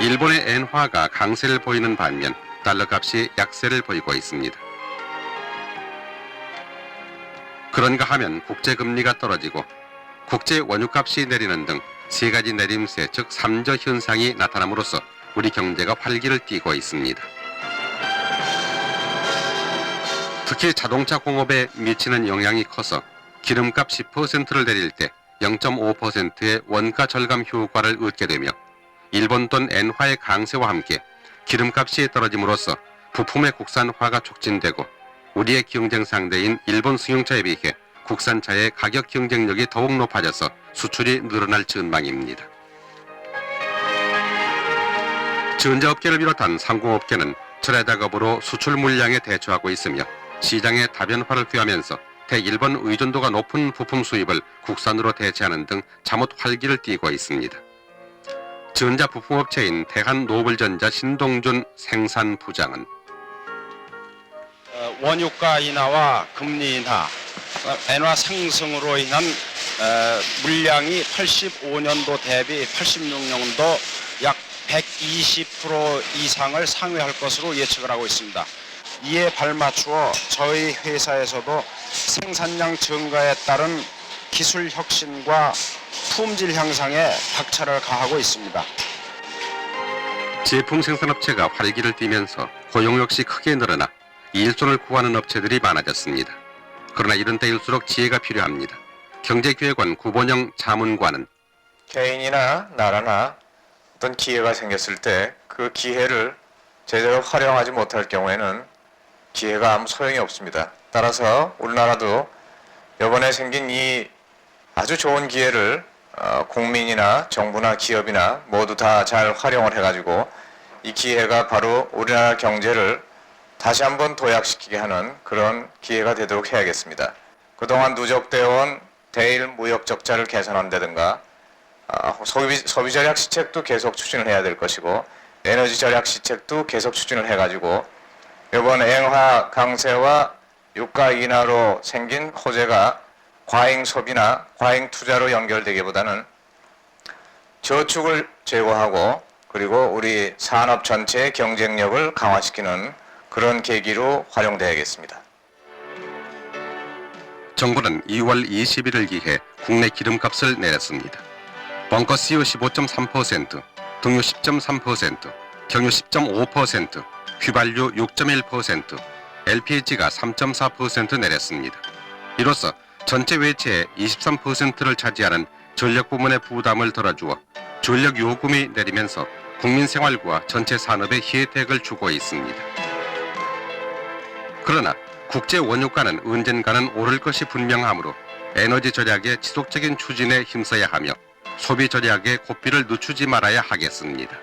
일본의 엔화가 강세를 보이는 반면 달러 값이 약세를 보이고 있습니다. 그런가 하면 국제 금리가 떨어지고 국제 원유값이 내리는 등 세 가지 내림세 즉 삼저 현상이 나타남으로써 우리 경제가 활기를 띠고 있습니다. 특히 자동차 공업에 미치는 영향이 커서 기름값 10%를 내릴 때 0.5%의 원가 절감 효과를 얻게 되며 일본 돈 엔화의 강세와 함께 기름값이 떨어짐으로써 부품의 국산화가 촉진되고 우리의 경쟁 상대인 일본 승용차에 비해 국산차의 가격 경쟁력이 더욱 높아져서 수출이 늘어날 전망입니다. 전자업계를 비롯한 상공업계는 철의 작업으로 수출 물량에 대처하고 있으며 시장의 다변화를 꾀하면서 대일본 의존도가 높은 부품 수입을 국산으로 대체하는 등 잠옷 활기를 띠고 있습니다. 전자 부품업체인 대한노블전자 신동준 생산부장은 어, 원유가 인하와 금리 인하, 어, 엔화 상승으로 인한 어, 물량이 85년도 대비 86년도 약 120% 이상을 상회할 것으로 예측을 하고 있습니다. 이에 발맞추어 저희 회사에서도 생산량 증가에 따른 기술 혁신과 품질 향상에 박차를 가하고 있습니다. 제품 생산업체가 활기를 띠면서 고용 역시 크게 늘어나 일손을 구하는 업체들이 많아졌습니다. 그러나 이런 때일수록 지혜가 필요합니다. 경제기획원 구본영 자문관은 개인이나 나라나 어떤 기회가 생겼을 때 그 기회를 제대로 활용하지 못할 경우에는 기회가 아무 소용이 없습니다. 따라서 우리나라도 이번에 생긴 이 아주 좋은 기회를 어, 국민이나 정부나 기업이나 모두 다 잘 활용을 해가지고 이 기회가 바로 우리나라 경제를 다시 한번 도약시키게 하는 그런 기회가 되도록 해야겠습니다. 그동안 누적되어 온 대일 무역 적자를 개선한다든가 아, 소비, 소비 절약 시책도 계속 추진을 해야 될 것이고 에너지 절약 시책도 계속 추진을 해가지고 이번 엔화 강세와 유가 인하로 생긴 호재가 과잉 소비나 과잉 투자로 연결되기보다는 저축을 제고하고 그리고 우리 산업 전체의 경쟁력을 강화시키는 그런 계기로 활용되야겠습니다. 정부는 2월 20일을 기해 국내 기름값을 내렸습니다. 벙커 CO 15.3%, 등유 10.3%, 경유 10.5%, 휘발유 6.1%, LPG가 3.4% 내렸습니다. 이로써 전체 외채의 23%를 차지하는 전력 부문의 부담을 덜어주어 전력 요금이 내리면서 국민 생활과 전체 산업에 혜택을 주고 있습니다. 그러나 국제 원유가는 언젠가는 오를 것이 분명하므로 에너지 절약의 지속적인 추진에 힘써야 하며 소비 절약의 고삐를 늦추지 말아야 하겠습니다.